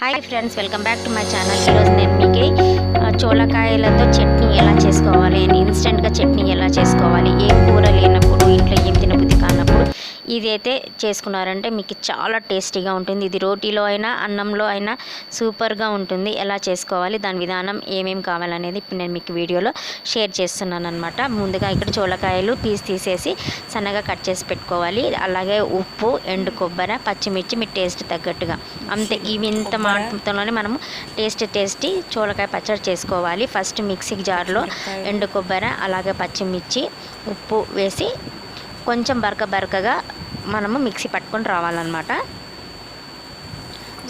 Hi friends welcome back to my channel ఈరోజు నేను మీకు ఆ, చోళకాయలతో చట్నీ ఎలా చే కానప్పుడు ఇది అయితే చేసుకున్నారంటే మీకు చాలా టేస్టీగా ఉంటుంది. ఇది రోటీలో అయినా అన్నంలో అయినా సూపర్గా ఉంటుంది. ఎలా చేసుకోవాలి దాని విధానం ఏమేమి కావాలనేది ఇప్పుడు నేను మీకు వీడియోలో షేర్ చేస్తున్నాను అనమాట ముందుగా ఇక్కడ చోళకాయలు పీస్ తీసేసి సన్నగా కట్ చేసి పెట్టుకోవాలి. అలాగే ఉప్పు ఎండు కొబ్బరి పచ్చిమిర్చి మీ టేస్ట్ తగ్గట్టుగా. అంతే ఇవి ఇంత మాటతోనే మనము టేస్ట్ టేస్టీ చోళకాయ పచ్చడి చేసుకోవాలి. ఫస్ట్ మిక్సీ జార్లో ఎండు కొబ్బరి అలాగే పచ్చిమిర్చి ఉప్పు వేసి కొంచెం బరక బరకగా మనము మిక్సీ పట్టుకొని రావాలన్నమాట.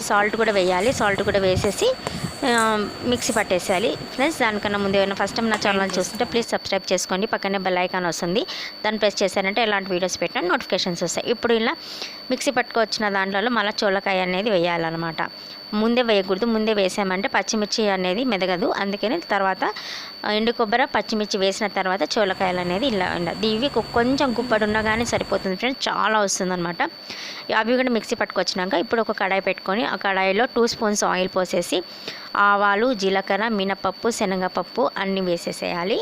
సాల్ట్ కూడా వేయాలి. సాల్ట్ కూడా వేసేసి మిక్సీ పట్టేసేయాలి. ఫ్రెండ్స్ దానికన్నా ముందు ఏమైనా ఫస్ట్ టైం నా ఛానల్ చూస్తుంటే ప్లీజ్ సబ్స్క్రైబ్ చేసుకోండి. పక్కనే బెల్ ఐకాన్ వస్తుంది. దాన్ని ప్రెస్ చేశారంటే ఎలాంటి వీడియోస్ పెట్టినా నోటిఫికేషన్స్ వస్తాయి. ఇప్పుడు ఇలా మిక్సీ పట్టుకొచ్చిన దాంట్లో మళ్ళీ చోళకాయ అనేది వేయాలన్నమాట. ముందే వేయకూడదు. ముందే వేసామంటే పచ్చిమిర్చి అనేది మెదగదు. అందుకని తర్వాత ఎండు కొబ్బరి పచ్చిమిర్చి వేసిన తర్వాత చోళకాయలు అనేది ఇలా ఉండాలి. ఇవి కొంచెం గుప్పడు ఉన్నా కానీ సరిపోతుంది. ఫ్రెండ్స్ చాలా వస్తుందన్నమాట. అవి కూడా మిక్సీ పట్టుకొచ్చినాక ఇప్పుడు ఒక కడాయి పెట్టుకొని ఆ కడాయిలో టూ స్పూన్స్ ఆయిల్ పోసేసి ఆవాలు జీలకర్ర మినపప్పు శనగపప్పు అన్నీ వేసేసేయాలి.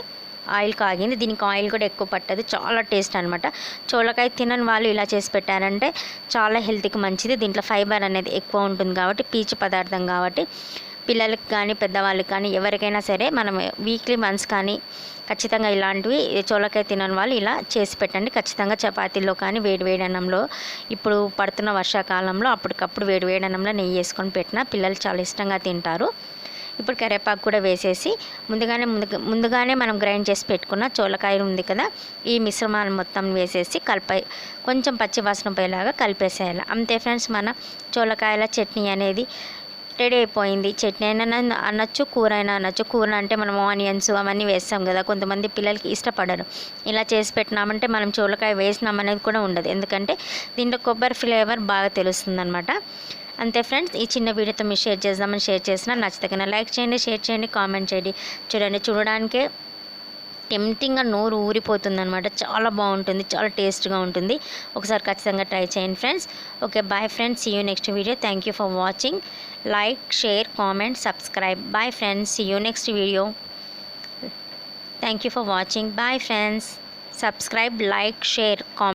ఆయిల్ కాగింది. దీనికి ఆయిల్ కూడా ఎక్కువ పట్టదు. చాలా టేస్ట్ అనమాట చోళకాయ తినని వాళ్ళు ఇలా చేసి పెట్టారంటే చాలా హెల్త్కి మంచిది. దీంట్లో ఫైబర్ అనేది ఎక్కువ ఉంటుంది కాబట్టి పీచు పదార్థం కాబట్టి. పిల్లలకి కానీ పెద్దవాళ్ళకి కానీ ఎవరికైనా సరే మనం వీక్లీ మంత్స్ కానీ ఖచ్చితంగా ఇలాంటివి చోలకాయ తినని వాళ్ళు ఇలా చేసి పెట్టండి. ఖచ్చితంగా చపాతీల్లో కానీ వేడి వేడి అన్నంలో ఇప్పుడు పడుతున్న వర్షాకాలంలో అప్పటికప్పుడు వేడి వేడి అన్నంలో నెయ్యి వేసుకొని పెట్టినా పిల్లలు చాలా ఇష్టంగా తింటారు. ఇప్పుడు కరివేపాకు కూడా వేసేసి ముందుగానే ముందు ముందుగానే మనం గ్రైండ్ చేసి పెట్టుకున్న చోలకాయలు ఉంది కదా ఈ మిశ్రమాన్ని మొత్తం వేసేసి కలిప కొంచెం పచ్చి వాసన పోయేలాగా కలిపేసేయాలి. అంతే ఫ్రెండ్స్ మన చోలకాయల చట్నీ అనేది రెడీ అయిపోయింది. చట్నీ అయినా అనొచ్చు కూర అయినా అనొచ్చు. కూర అంటే మనం ఆనియన్స్ అవన్నీ వేస్తాం కదా. కొంతమంది పిల్లలకి ఇష్టపడరు. ఇలా చేసి పెట్టినామంటే మనం చోళకాయ వేసినామనేది కూడా ఉండదు. ఎందుకంటే దీంట్లో కొబ్బరి ఫ్లేవర్ బాగా తెలుస్తుంది అంతే ఫ్రెండ్స్ ఈ చిన్న వీడియోతో మీరు షేర్ చేద్దామని షేర్ చేసిన నచ్చితే లైక్ చేయండి షేర్ చేయండి కామెంట్ చేయండి. చూడండి చూడడానికే టెంప్టింగ్గా నోరు ఊరిపోతుంది అనమాట చాలా బాగుంటుంది చాలా టేస్ట్గా ఉంటుంది. ఒకసారి ఖచ్చితంగా ట్రై చేయండి friends. Okay bye friends. See you next video thank you for watching like share comment subscribe bye friends see you next video thank you for watching bye friends subscribe like share comment